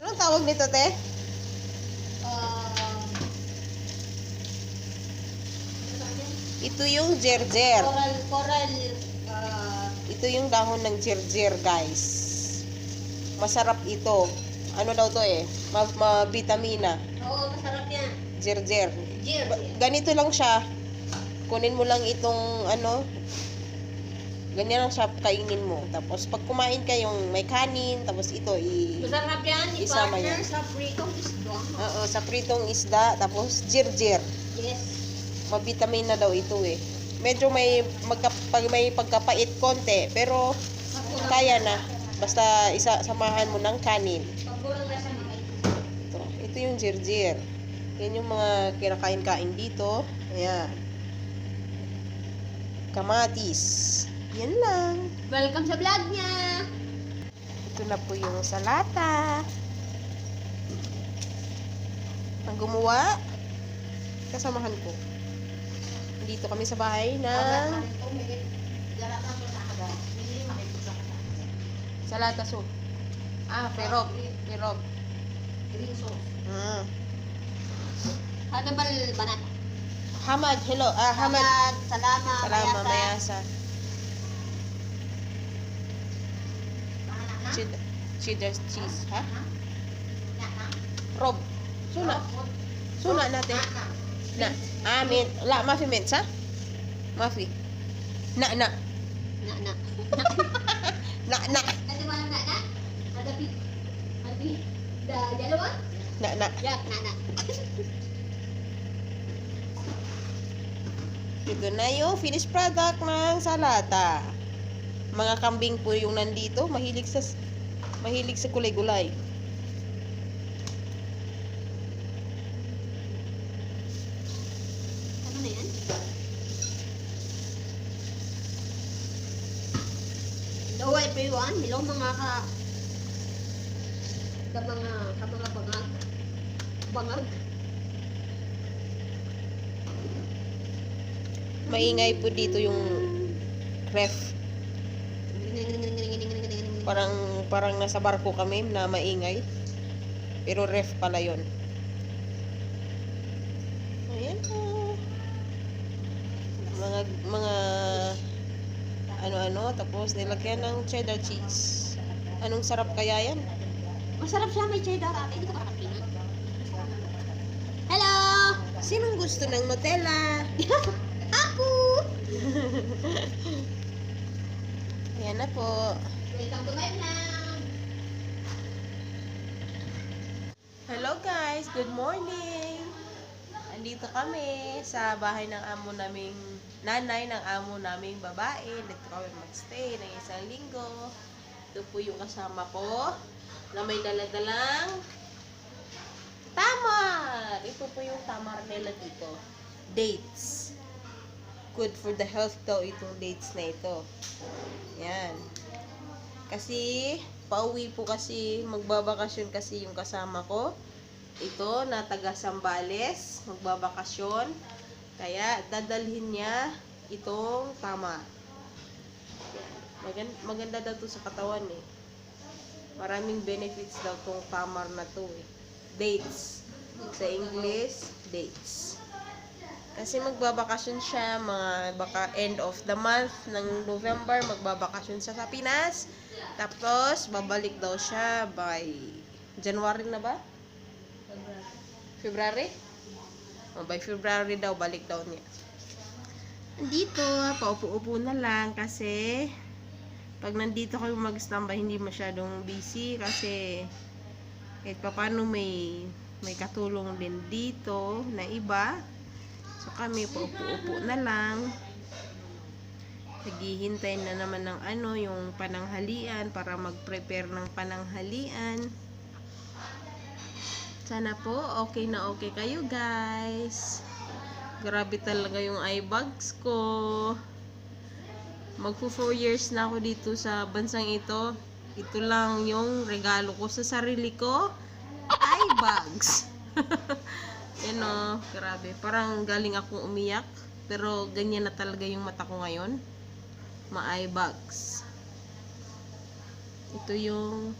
Anong tawag nito, te? Um, Ito yung jerjer. coral, coral, uh, Ito yung dahon ng jerjer, guys. Masarap ito. Ano daw to eh? Ma, ma vitamina. oo, masarap yan. Jerjer. Ba- ganito lang siya. Kunin mo lang itong ano, ganyan lang siya kainin mo. Tapos pag kumain ka yung may kanin, tapos ito i Masarap yan, Isama i-partner yan. sa pritong isda. Oo, sa pritong isda, tapos jirjir. Yes. Mabitamin na daw ito eh. Medyo may magka, pag may pagkapait konti, pero kaya na. Basta isa samahan mo ng kanin. Pagkulang na sa mga Ito, ito yung jirjir. Yan yung mga kinakain-kain dito. Ayan. Kamatis. Yan lang. Welcome sa vlog niya. Ito na po yung salata. Ang gumawa, kasamahan ko. Dito kami sa bahay ng salata soup. Ah, perog. Perog. Green sauce. Mm. Ano ba banat? Hamad, hello. Ah, Hamad. Hamad, salama, Salama, mayasa. mayasa. Cheddar, cheddar cheese, ha? Rob. Suna. Suna natin. Na. Ah, mint. La, mafi mint, ha? Mafi. Na, na. Na, na. Na, na. Ano ba na, na? Ada pi. Adi. Da, dalawa? Na, na. Yak, na, na. Ito na yung finished product ng salata. Mga kambing po yung nandito. Mahilig sa mahilig sa kulay-gulay. Ano na yan? Hello everyone. Hello mga ka... Ka mga, ka mga bangag. Bangag. Maingay po dito yung ref. Parang parang nasa barko kami na maingay. Pero ref pala yon. Ayan po. Mga mga ano-ano tapos nilagyan ng cheddar cheese. Anong sarap kaya yan? Masarap siya, may cheddar. Hindi ko kakapinan. Hello! Sinong gusto ng Nutella? Ako! Ayan na po. Hello guys, good morning. Andito kami sa bahay ng amo naming nanay ng amo naming babae. Dito kami magstay ng isang linggo. Ito po yung kasama ko na may daladalang tamar. Ito po yung tamar nila dito. Dates. Good for the health daw itong dates na ito. Yan. Kasi, pauwi po kasi, magbabakasyon kasi yung kasama ko. Ito, na taga Sambales, magbabakasyon. Kaya, dadalhin niya itong tama. Maganda, maganda daw to sa katawan eh. Maraming benefits daw tong tamar na to eh. Dates. Sa English, dates. Kasi magbabakasyon siya, mga baka end of the month ng November, magbabakasyon siya sa Pinas. Tapos, babalik daw siya by January na ba? February? Oh, by February daw, balik daw niya. Dito, paupo-upo na lang kasi pag nandito kayo mag-standby, hindi masyadong busy kasi kahit paano may may katulong din dito na iba. So kami paupo-upo na lang. Naghihintay na naman ng ano, yung pananghalian para mag-prepare ng pananghalian. Sana po okay na okay kayo guys. Grabe talaga yung eye bags ko. Magpo 4 years na ako dito sa bansang ito. Ito lang yung regalo ko sa sarili ko. Eye bags. Yan o, grabe. Parang galing akong umiyak. Pero ganyan na talaga yung mata ko ngayon. Ma-eye bags. Ito yung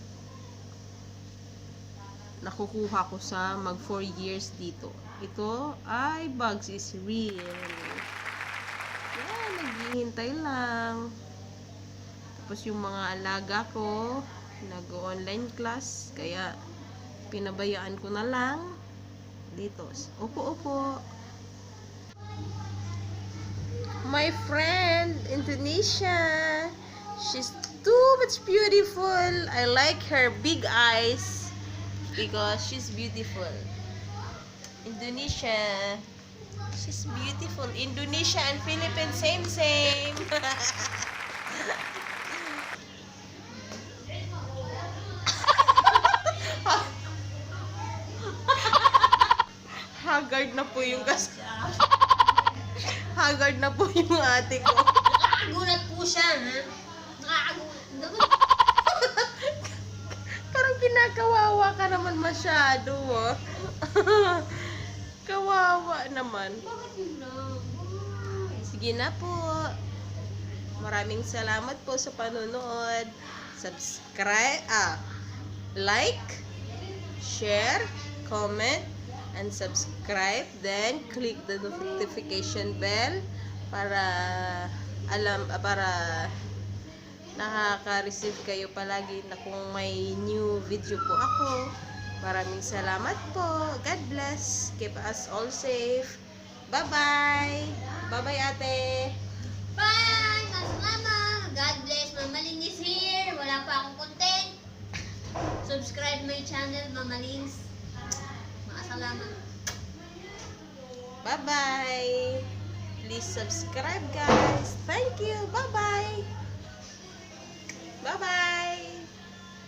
nakukuha ko sa mag 4 years dito. Ito ay bugs is real. Yan, naghihintay lang. Tapos yung mga alaga ko, nag-online class, kaya pinabayaan ko na lang dito. Opo, opo. My friend, Indonesia. She's too much beautiful. I like her big eyes because she's beautiful. Indonesia. She's beautiful. Indonesia and Philippines, same, same. Haggard na po yung kas... Haggard na po yung ate ko. Nakakagulat po siya, ha? Nakakagulat. Parang kinakawawa ka naman masyado, oh. Kawawa naman. Bakit yun lang? Sige na po. Maraming salamat po sa panonood. Subscribe, ah, like, share, comment, and subscribe. Then, click the notification bell para alam, para nakaka-receive kayo palagi na kung may new video po ako. Maraming salamat po. God bless. Keep us all safe. Bye-bye. Bye-bye, ate. Bye! Masalama! God bless! Mamaling is here! Wala pa akong content. Subscribe my channel, Mamalings. Makasalamat. Bye-bye. Please subscribe, guys. Thank you. Bye-bye. Bye-bye.